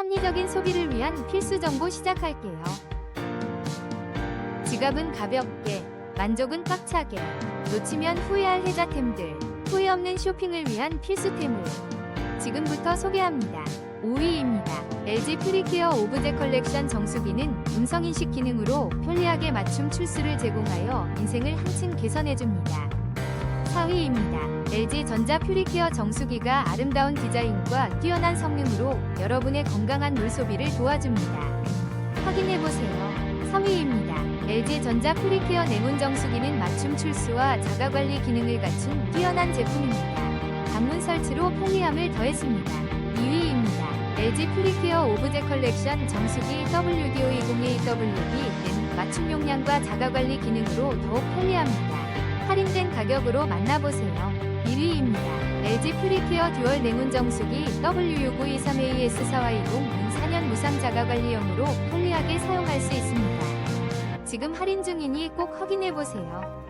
합리적인 소비를 위한 필수 정보 시작할게요. 지갑은 가볍게, 만족은 꽉차게, 놓치면 후회할 혜자템들, 후회 없는 쇼핑을 위한 필수템을 지금부터 소개합니다. 5위입니다. LG 프리케어 오브제 컬렉션 정수기는 음성인식 기능으로 편리하게 맞춤 출수를 제공하여 인생을 한층 개선해줍니다. 4위입니다. LG 전자 퓨리케어 정수기가 아름다운 디자인과 뛰어난 성능으로 여러분의 건강한 물 소비를 도와줍니다. 확인해보세요. 3위입니다. LG 전자 퓨리케어 냉온 정수기는 맞춤 출수와 자가 관리 기능을 갖춘 뛰어난 제품입니다. 방문 설치로 편리함을 더했습니다. 2위입니다. LG 퓨리케어 오브제 컬렉션 정수기 WD520AWB는 맞춤 용량과 자가 관리 기능으로 더욱 편리합니다. 가격으로 만나보세요. 1위입니다. LG 프리케어 듀얼 냉온 정수기 W6923AS420은 4년 무상 자가관리용으로 편리하게 사용할 수 있습니다. 지금 할인 중이니 꼭 확인해보세요.